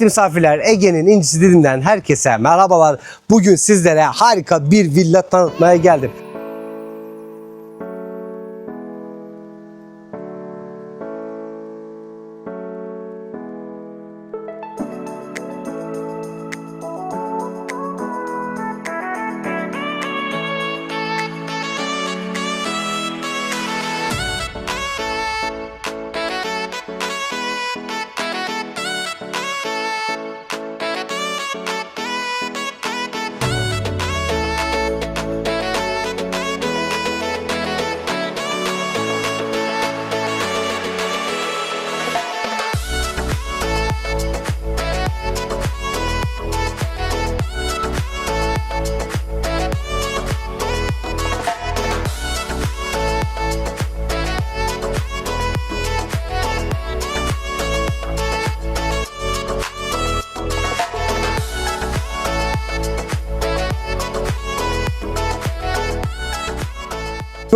Kıymetli misafirler Ege'nin incisi dilinden herkese merhabalar. Bugün sizlere harika bir villa tanıtmaya geldim.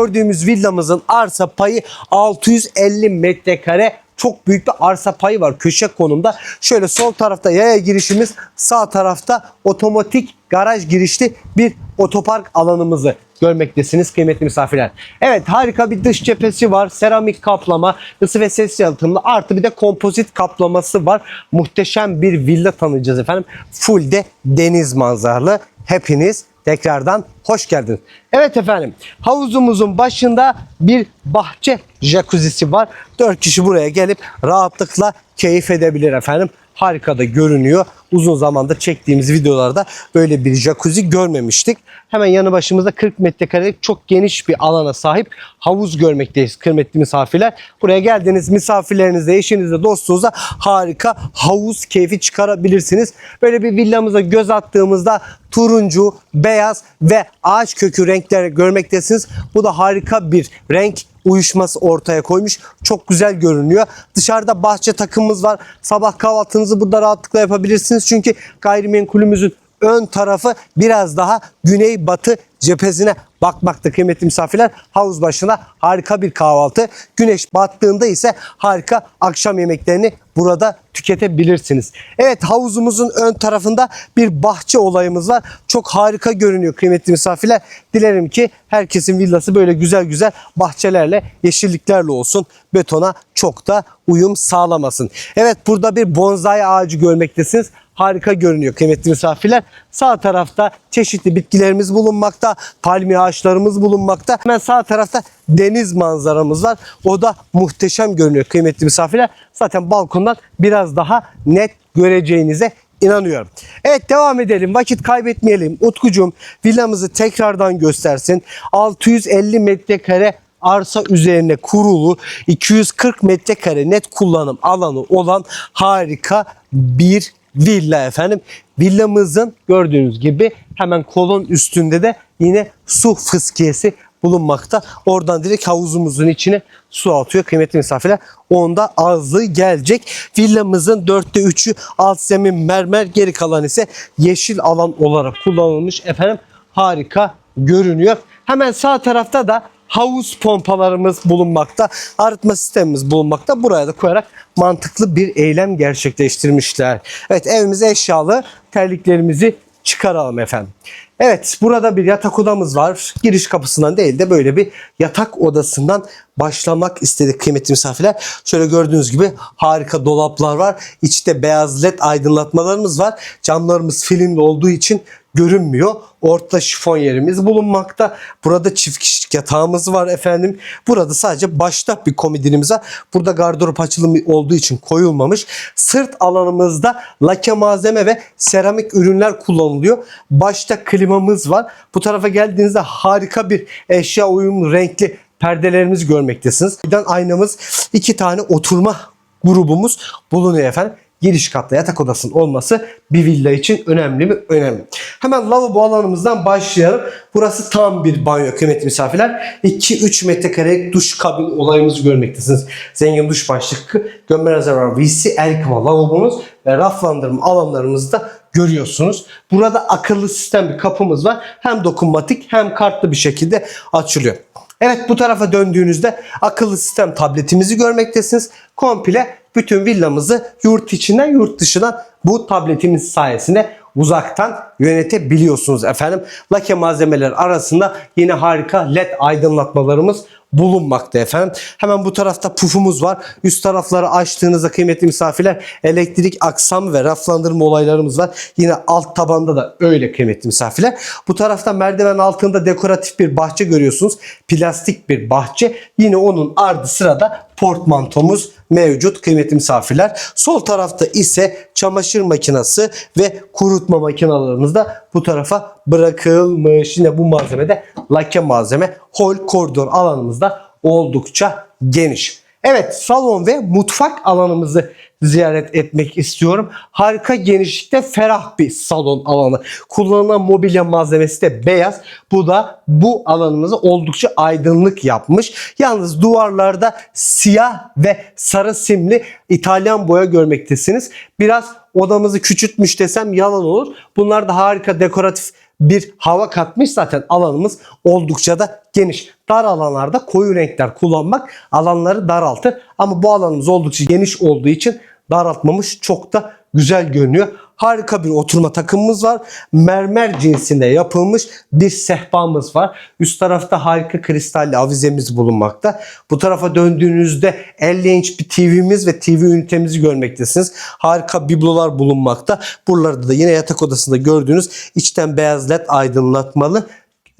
Gördüğümüz villamızın arsa payı 650 metrekare. Çok büyük bir arsa payı var köşe konumda. Şöyle sol tarafta yaya girişimiz, sağ tarafta otomatik garaj girişli bir otopark alanımızı görmektesiniz kıymetli misafirler. Evet harika bir dış cephesi var. Seramik kaplama, ısı ve ses yalıtımlı artı bir de kompozit kaplaması var. Muhteşem bir villa tanıyacağız efendim. Full de deniz manzaralı. Hepiniz tekrardan hoş geldiniz. Evet efendim havuzumuzun başında bir bahçe jacuzzi'si var. 4 kişi buraya gelip rahatlıkla keyif edebilir efendim. Harika da görünüyor. Uzun zamandır çektiğimiz videolarda böyle bir jacuzzi görmemiştik. Hemen yanı başımızda 40 metrekarelik çok geniş bir alana sahip havuz görmekteyiz kıymetli misafirler. Buraya geldiğiniz misafirlerinizle, eşinizle, dostunuzla harika havuz keyfi çıkarabilirsiniz. Böyle bir villamıza göz attığımızda turuncu, beyaz ve ağaç kökü renkler görmektesiniz. Bu da harika bir renk uyuşması ortaya koymuş. Çok güzel görünüyor. Dışarıda bahçe takımımız var. Sabah kahvaltınızı burada rahatlıkla yapabilirsiniz. Çünkü gayrimenkulümüzün ön tarafı biraz daha güney-batı cephesine bakmakta kıymetli misafirler. Havuz başına harika bir kahvaltı. Güneş battığında ise harika akşam yemeklerini burada tüketebilirsiniz. Evet havuzumuzun ön tarafında bir bahçe olayımız var. Çok harika görünüyor kıymetli misafirler. Dilerim ki herkesin villası böyle güzel güzel bahçelerle, yeşilliklerle olsun. Betona çok da uyum sağlamasın. Evet burada bir bonsai ağacı görmektesiniz harika görünüyor kıymetli misafirler. Sağ tarafta çeşitli bitkilerimiz bulunmakta, palmiye ağaçlarımız bulunmakta. Hemen sağ tarafta deniz manzaramız var. O da muhteşem görünüyor kıymetli misafirler. Zaten balkondan biraz daha net göreceğinize inanıyorum. Evet devam edelim. Vakit kaybetmeyelim. Utkucuğum villamızı tekrardan göstersin. 650 metrekare arsa üzerine kurulu 240 metrekare net kullanım alanı olan harika bir villa efendim. Villamızın gördüğünüz gibi hemen kolon üstünde de yine su fıskiyesi bulunmakta. Oradan direkt havuzumuzun içine su atıyor kıymetli misafirler. Onda azlığı gelecek. Villamızın dörtte üçü alt zemin mermer geri kalan ise yeşil alan olarak kullanılmış efendim. Harika görünüyor. Hemen sağ tarafta da havuz pompalarımız bulunmakta. Arıtma sistemimiz bulunmakta. Buraya da koyarak mantıklı bir eylem gerçekleştirmişler. Evet evimize eşyalı terliklerimizi çıkaralım efendim. Evet burada bir yatak odamız var. Giriş kapısından değil de böyle bir yatak odasından başlamak istedik kıymetli misafirler. Şöyle gördüğünüz gibi harika dolaplar var. İçte beyaz led aydınlatmalarımız var. Camlarımız filmli olduğu için görünmüyor. Ortada şifon yerimiz bulunmakta. Burada çift kişilik yatağımız var efendim. Burada sadece başta bir komodinimiz var. Burada gardırop açılımı olduğu için koyulmamış. Sırt alanımızda lake malzeme ve seramik ürünler kullanılıyor. Başta klimamız var. Bu tarafa geldiğinizde harika bir eşya uyumlu renkli perdelerimizi görmektesiniz. Aynamız iki tane oturma grubumuz bulunuyor efendim giriş katta yatak odasının olması bir villa için önemli mi? Önemli. Hemen lavabo alanımızdan başlayalım. Burası tam bir banyo kıymetli misafirler. 2-3 metrekare duş kabin olayımızı görmektesiniz. Zengin duş başlıklı, gömme rezervuar, WC, el yıkama lavabomuz ve raflandırma alanlarımızı da görüyorsunuz. Burada akıllı sistem bir kapımız var. Hem dokunmatik hem kartlı bir şekilde açılıyor. Evet bu tarafa döndüğünüzde akıllı sistem tabletimizi görmektesiniz. Komple bütün villamızı yurt içinden yurt dışından bu tabletimiz sayesinde uzaktan yönetebiliyorsunuz efendim. Lake malzemeler arasında yine harika led aydınlatmalarımız bulunmakta efendim. Hemen bu tarafta pufumuz var. Üst tarafları açtığınızda kıymetli misafirler elektrik aksam ve raflandırma olaylarımız var. Yine alt tabanda da öyle kıymetli misafirler. Bu tarafta merdiven altında dekoratif bir bahçe görüyorsunuz. Plastik bir bahçe. Yine onun ardı sırada portmantomuz mevcut kıymetli misafirler. Sol tarafta ise çamaşır makinesi ve kurutma makinalarımız da bu tarafa bırakılmış. Yine bu malzemede lake malzeme. Hol koridor alanımızda oldukça geniş. Evet salon ve mutfak alanımızı ziyaret etmek istiyorum. Harika genişlikte ferah bir salon alanı. Kullanılan mobilya malzemesi de beyaz. Bu da bu alanımızı oldukça aydınlık yapmış. Yalnız duvarlarda siyah ve sarı simli İtalyan boya görmektesiniz. Biraz odamızı küçültmüş desem yalan olur. Bunlar da harika dekoratif bir hava katmış zaten alanımız oldukça da geniş. Dar alanlarda koyu renkler kullanmak alanları daraltır. Ama bu alanımız oldukça geniş olduğu için daraltmamış çok da güzel görünüyor. Harika bir oturma takımımız var. Mermer cinsinde yapılmış bir sehpamız var. Üst tarafta harika kristalli avizemiz bulunmakta. Bu tarafa döndüğünüzde 50 inç bir TV'miz ve TV ünitemizi görmektesiniz. Harika biblolar bulunmakta. Buralarda da yine yatak odasında gördüğünüz içten beyaz led aydınlatmalı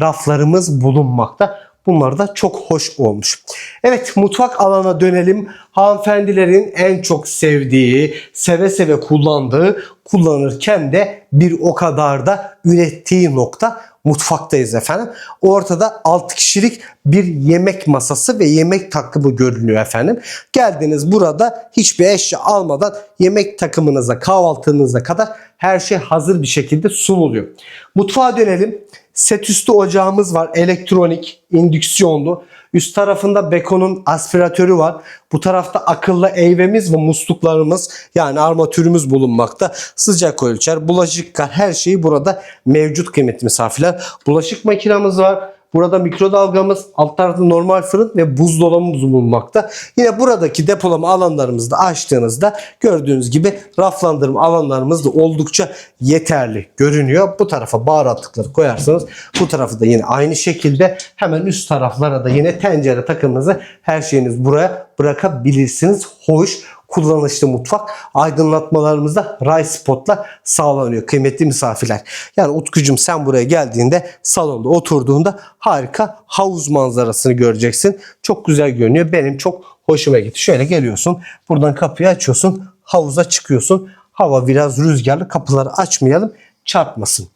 raflarımız bulunmakta. Bunlar da çok hoş olmuş. Evet mutfak alana dönelim. Hanımefendilerin en çok sevdiği, seve seve kullandığı, kullanırken de bir o kadar da ürettiği nokta mutfaktayız efendim. Ortada 6 kişilik bir yemek masası ve yemek takımı görünüyor efendim. Geldiniz burada hiçbir eşya almadan yemek takımınıza, kahvaltınıza kadar her şey hazır bir şekilde sunuluyor. Mutfağa dönelim. Set üstü ocağımız var. Elektronik, indüksiyonlu. Üst tarafında Beko'nun aspiratörü var. Bu tarafta akıllı eğvemiz ve musluklarımız yani armatürümüz bulunmakta. Sıcak ölçer, bulaşık her şeyi burada mevcut kıymetli misafirler. Bulaşık makinamız var. Burada mikrodalgamız, alt tarafta normal fırın ve buzdolabımız bulunmakta. Yine buradaki depolama alanlarımızı da açtığınızda gördüğünüz gibi raflandırma alanlarımız da oldukça yeterli görünüyor. Bu tarafa baharatlıkları koyarsanız bu tarafı da yine aynı şekilde hemen üst taraflara da yine tencere takımınızı her şeyiniz buraya bırakabilirsiniz. Hoş kullanışlı mutfak aydınlatmalarımızda ray spotla sağlanıyor kıymetli misafirler. Yani Utkucum sen buraya geldiğinde salonda oturduğunda harika havuz manzarasını göreceksin. Çok güzel görünüyor. Benim çok hoşuma gitti. Şöyle geliyorsun buradan kapıyı açıyorsun havuza çıkıyorsun. Hava biraz rüzgarlı kapıları açmayalım çarpmasın.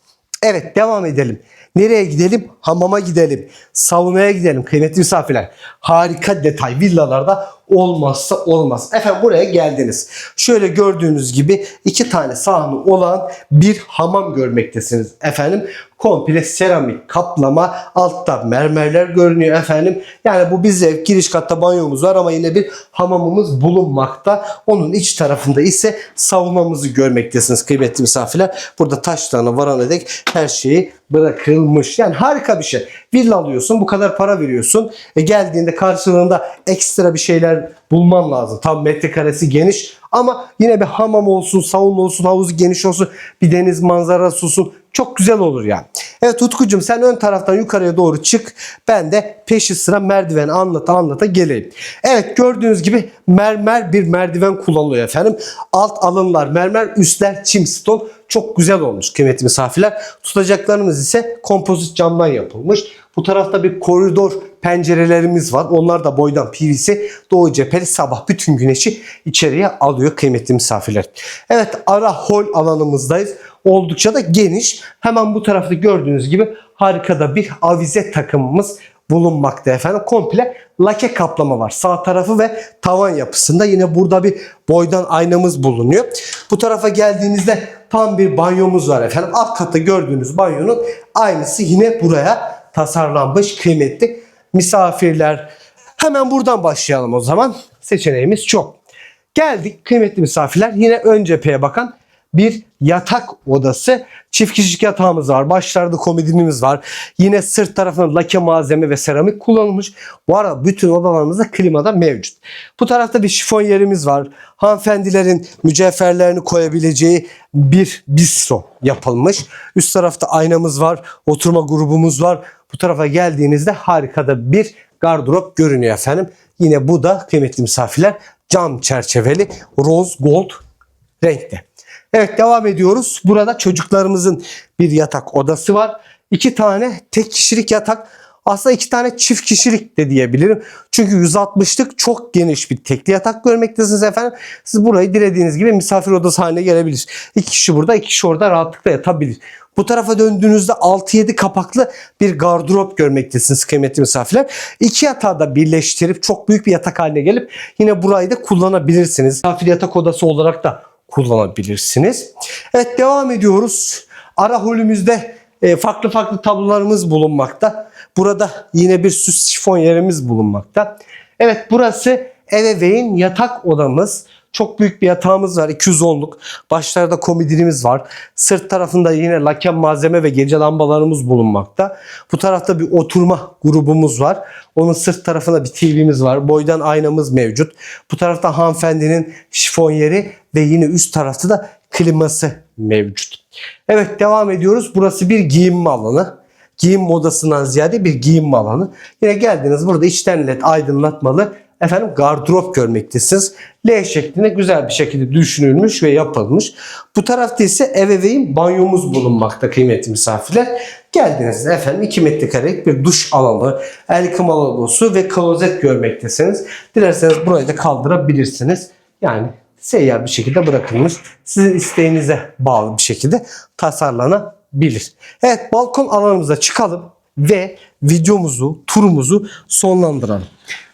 Evet devam edelim. Nereye gidelim? Hamama gidelim. Saunaya gidelim kıymetli misafirler. Harika detay villalarda olmazsa olmaz. Efendim buraya geldiniz. Şöyle gördüğünüz gibi iki tane sahne olan bir hamam görmektesiniz. Efendim komple seramik kaplama altta mermerler görünüyor efendim. Yani bu bir zevk. Giriş katta banyomuz var ama yine bir hamamımız bulunmakta. Onun iç tarafında ise saunamızı görmektesiniz kıymetli misafirler. Burada taşlarına varana dek her şeyi bırakılmış. Yani harika bir şey. Villa alıyorsun bu kadar para veriyorsun. E geldiğinde karşılığında ekstra bir şeyler bulman lazım. Tam metrekaresi geniş ama yine bir hamam olsun, sauna olsun, havuzu geniş olsun, bir deniz manzarası olsun. Çok güzel olur yani. Evet Utkucuğum sen ön taraftan yukarıya doğru çık. Ben de peşi sıra merdiven anlata anlata geleyim. Evet gördüğünüz gibi mermer bir merdiven kullanılıyor efendim. Alt alınlar mermer, üstler çim. Çok güzel olmuş kıymetli misafirler. Tutacaklarımız ise kompozit camdan yapılmış. Bu tarafta bir koridor pencerelerimiz var. Onlar da boydan PVC. Doğu cepheli sabah bütün güneşi içeriye alıyor kıymetli misafirler. Evet ara hol alanımızdayız. Oldukça da geniş. Hemen bu tarafta gördüğünüz gibi harika da bir avize takımımız bulunmakta efendim. Komple lake kaplama var. Sağ tarafı ve tavan yapısında yine burada bir boydan aynamız bulunuyor. Bu tarafa geldiğinizde tam bir banyomuz var efendim. Alt katta gördüğünüz banyonun aynısı yine buraya tasarlanmış kıymetli misafirler. Hemen buradan başlayalım o zaman. Seçeneğimiz çok. Geldik kıymetli misafirler. Yine ön cepheye bakan bir yatak odası. Çift kişilik yatağımız var. Başlarda komodinimiz var. Yine sırt tarafında lake malzeme ve seramik kullanılmış. Bu arada bütün odalarımızda klimada mevcut. Bu tarafta bir şifon yerimiz var. Hanımefendilerin mücevherlerini koyabileceği bir bistro yapılmış. Üst tarafta aynamız var. Oturma grubumuz var. Bu tarafa geldiğinizde harika da bir gardırop görünüyor efendim. Yine bu da kıymetli misafirler cam çerçeveli rose gold renkte. Evet devam ediyoruz. Burada çocuklarımızın bir yatak odası var. İki tane tek kişilik yatak. Aslında iki tane çift kişilik de diyebilirim. Çünkü 160'lık çok geniş bir tekli yatak görmektesiniz efendim. Siz burayı dilediğiniz gibi misafir odası haline gelebilir. İki kişi burada, iki kişi orada rahatlıkla yatabilir. Bu tarafa döndüğünüzde 6-7 kapaklı bir gardırop görmektesiniz kıymetli misafirler. İki yatağı da birleştirip çok büyük bir yatak haline gelip yine burayı da kullanabilirsiniz. Misafir yatak odası olarak da kullanabilirsiniz. Evet devam ediyoruz. Ara holümüzde e, farklı farklı tablolarımız bulunmakta. Burada yine bir süs şifon yerimiz bulunmakta. Evet burası ebeveyn yatak odamız. Çok büyük bir yatağımız var. 210'luk. Başlarda komodinimiz var. Sırt tarafında yine laken malzeme ve gece lambalarımız bulunmakta. Bu tarafta bir oturma grubumuz var. Onun sırt tarafında bir TV'miz var. Boydan aynamız mevcut. Bu tarafta hanımefendinin şifon yeri ve yine üst tarafta da kliması mevcut. Evet devam ediyoruz. Burası bir giyinme alanı. Giyinme odasından ziyade bir giyinme alanı. Yine geldiniz burada içten led aydınlatmalı efendim gardırop görmektesiniz. L şeklinde güzel bir şekilde düşünülmüş ve yapılmış. Bu tarafta ise ebeveyn banyomuz bulunmakta kıymetli misafirler. Geldiniz efendim 2 metrekarelik bir duş alanı, el yıkama lavabosu ve klozet görmektesiniz. Dilerseniz burayı da kaldırabilirsiniz. Yani seyyar bir şekilde bırakılmış. Sizin isteğinize bağlı bir şekilde tasarlanabilir. Evet balkon alanımıza çıkalım ve videomuzu, turumuzu sonlandıralım.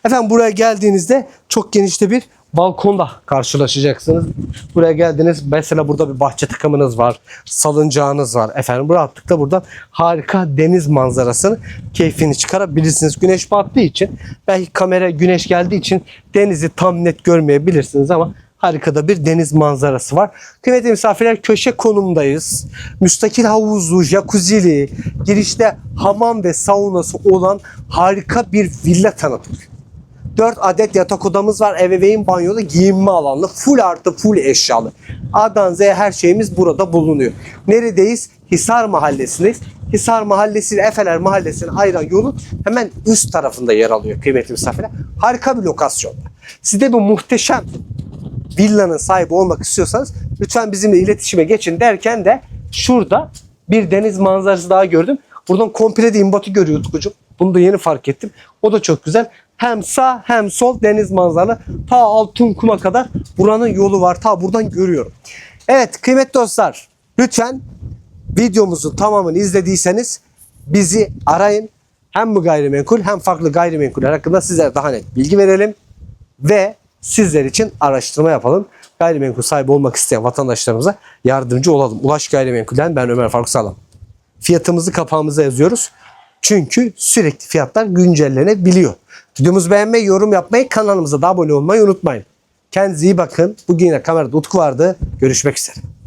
Efendim buraya geldiğinizde çok genişte bir balkonda karşılaşacaksınız. Buraya geldiniz mesela burada bir bahçe takımınız var, salıncağınız var. Efendim rahatlıkla buradan harika deniz manzarasını keyfini çıkarabilirsiniz. Güneş battığı için belki kamera güneş geldiği için denizi tam net görmeyebilirsiniz ama harikada bir deniz manzarası var. Kıymetli misafirler köşe konumdayız. Müstakil havuzlu, jacuzzi'li, girişte hamam ve saunası olan harika bir villa tanıttık. 4 adet yatak odamız var. Ebeveyn banyolu giyinme alanlı. Full artı full eşyalı. A'dan Z'ye her şeyimiz burada bulunuyor. Neredeyiz? Hisar Mahallesi'ndeyiz. Hisar Mahallesi ile Efeler Mahallesi'ni ayıran yolun hemen üst tarafında yer alıyor kıymetli misafirler. Harika bir lokasyonda. Size bu muhteşem villanın sahibi olmak istiyorsanız lütfen bizimle iletişime geçin derken de şurada bir deniz manzarası daha gördüm. Buradan komple de imbatı görüyorduk hocam. Bunu da yeni fark ettim. O da çok güzel. Hem sağ hem sol deniz manzaralı. Ta altın kuma kadar buranın yolu var. Ta buradan görüyorum. Evet kıymetli dostlar lütfen videomuzun tamamını izlediyseniz bizi arayın. Hem bu gayrimenkul hem farklı gayrimenkuller hakkında sizlere daha net bilgi verelim. Ve sizler için araştırma yapalım. Gayrimenkul sahibi olmak isteyen vatandaşlarımıza yardımcı olalım. Ulaş Gayrimenkul'den ben Ömer Faruk Sağlam. Fiyatımızı kapağımıza yazıyoruz. Çünkü sürekli fiyatlar güncellenebiliyor. Videomuzu beğenmeyi, yorum yapmayı, kanalımıza da abone olmayı unutmayın. Kendinize iyi bakın. Bugün yine kamerada Utku vardı. Görüşmek üzere.